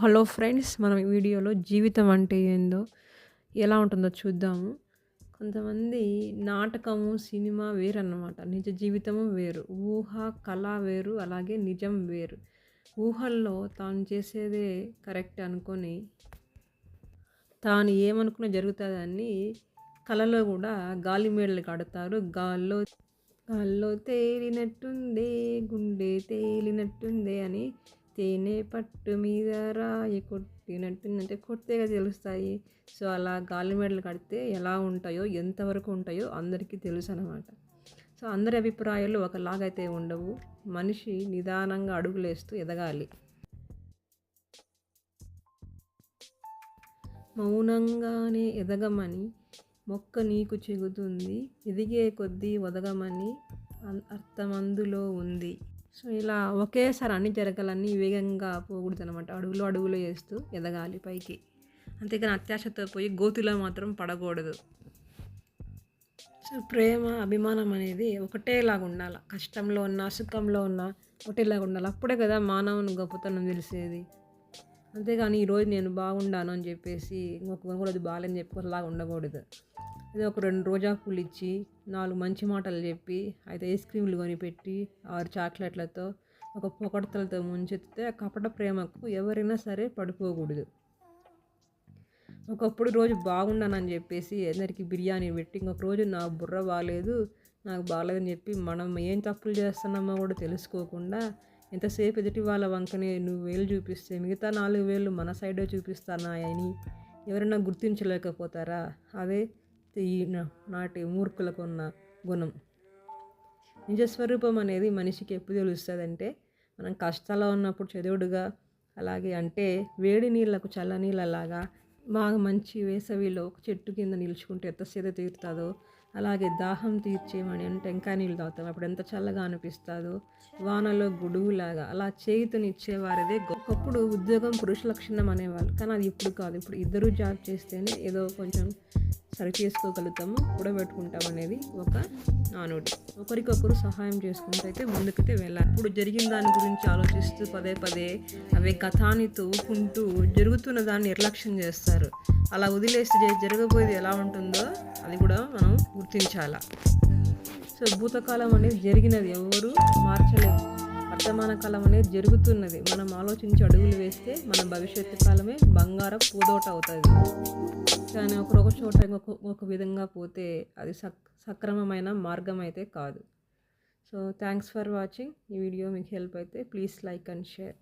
Hello friends మనం ఈ వీడియోలో జీవితం అంటే ఏందో ఎలా ఉంటుందో చూద్దాము. కొంతమంది నాటకము సినిమా వేరు అన్నమాట నిజ జీవితము వేరు ఊహ కళ వేరు అలాగే నిజం వేరు. ఊహల్లో తాను చేసేదే కరెక్ట్ అనుకొని తాను ఏమనుకున్న జరుగుతుందని కళలో కూడా గాలి మేడలు కడతారు. గాల్లో గాల్లో తేలినట్టుందే గుండె తేలినట్టుందే అని తేనె పట్టు మీద రాయి కొట్టినట్టుందంటే కొట్టేగా తెలుస్తాయి. సో అలా గాలి మెడలు కడితే ఎలా ఉంటాయో ఎంతవరకు ఉంటాయో అందరికీ తెలుసు అనమాట సో అందరి అభిప్రాయాలు ఒకలాగైతే ఉండవు. మనిషి నిదానంగా అడుగులేస్తూ ఎదగాలి. మౌనంగానే ఎదగమని మొక్క నీకు చెగుతుంది ఎదిగే కొద్దీ ఒదగమని అర్థం అందులో ఉంది. సో ఇలా ఒకేసారి అన్ని జరగాలన్నీ వేగంగా పోకూడదు అనమాట అడుగులో అడుగులో వేస్తూ ఎదగాలి పైకి. అంతేకాని అత్యాశతో పోయి గోతులో మాత్రం పడకూడదు. సో ప్రేమ అభిమానం అనేది ఒకటేలాగా ఉండాలి. కష్టంలో ఉన్న సుఖంలో ఉన్న ఒకటేలాగా ఉండాలి. అప్పుడే కదా మానవుని గొప్పతనం తెలిసేది. అంతేగాని ఈరోజు నేను బాగుండాను అని చెప్పేసి ఇంకొక కూడా అది బాగాలని చెప్పి ఉండకూడదు. అదే ఒక రెండు రోజా పూలు ఇచ్చి నాలుగు మంచి మాటలు చెప్పి అయితే ఐస్ క్రీమ్లు కొనిపెట్టి ఆరు చాక్లెట్లతో ఒక పొగడతలతో ముంచెత్తితే కపట ప్రేమకు ఎవరైనా సరే పడిపోకూడదు. ఒకప్పుడు రోజు బాగుండానని చెప్పేసి అందరికీ బిర్యానీ పెట్టి ఇంకొక రోజు నా బుర్ర బాగాలేదు నాకు బాగాలేదని చెప్పి మనం ఏం తప్పులు చేస్తున్నామో కూడా తెలుసుకోకుండా ఎంతసేపు ఎదుటి వాళ్ళ వంకనే నువ్వు వేలు చూపిస్తే మిగతా నాలుగు వేలు మన సైడే చూపిస్తానాయని ఎవరైనా గుర్తించలేకపోతారా? అదే ఈ నాటి మూర్ఖులకు ఉన్న గుణం నిజస్వరూపం అనేది మనిషికి ఎప్పుడు తెలుస్తుంది అంటే మనం కష్టాల్లో ఉన్నప్పుడు చదువుడుగా అలాగే అంటే వేడి నీళ్ళకు చల్ల నీళ్ళలాగా బాగా మంచి వేసవిలో ఒక చెట్టు కింద నిలుచుకుంటే ఎంత సేద తీరుతుందో అలాగే దాహం తీర్చేమని అంటే టెంకాయ నీళ్ళు తాగుతాం. అప్పుడు ఎంత చల్లగా అనిపిస్తుందో. వానలో గుడుగులాగా అలా చేయుతనిచ్చేవారిదే ఒకప్పుడు ఉద్యోగం పురుష లక్షణం అనేవాళ్ళు. కానీ అది ఇప్పుడు కాదు. ఇప్పుడు ఇద్దరు జాబ్ చేస్తేనే ఏదో కొంచెం సరి చేసుకోగలుగుతాము కూడబెట్టుకుంటాం అనేది ఒక నానుడి. ఒకరికొకరు సహాయం చేసుకుంటూ అయితే ముందుకైతే వెళ్ళాలి. ఇప్పుడు జరిగిన దాని గురించి ఆలోచిస్తూ పదే పదే అవే కథాన్ని తవ్వుకుంటూ జరుగుతున్న దాన్ని నిర్లక్ష్యం చేస్తారు. అలా వదిలేస్తే జరగబోయేది ఎలా ఉంటుందో అది కూడా మనం గుర్తించాలి. సో భూతకాలం అనేది జరిగినది ఎవరు మార్చలేము వర్తమాన కాలం అనేది జరుగుతున్నది. మనం ఆలోచించి అడుగులు వేస్తే మన భవిష్యత్తు కాలమే బంగారం పూదోట అవుతుంది. కానీ ఒకరొక చోట ఇంకొక ఒక విధంగా పోతే అది సక్ సక్రమమైన మార్గం అయితే కాదు. సో థ్యాంక్స్ ఫర్ వాచింగ్ ఈ వీడియో మీకు హెల్ప్ అయితే ప్లీజ్ లైక్ అండ్ షేర్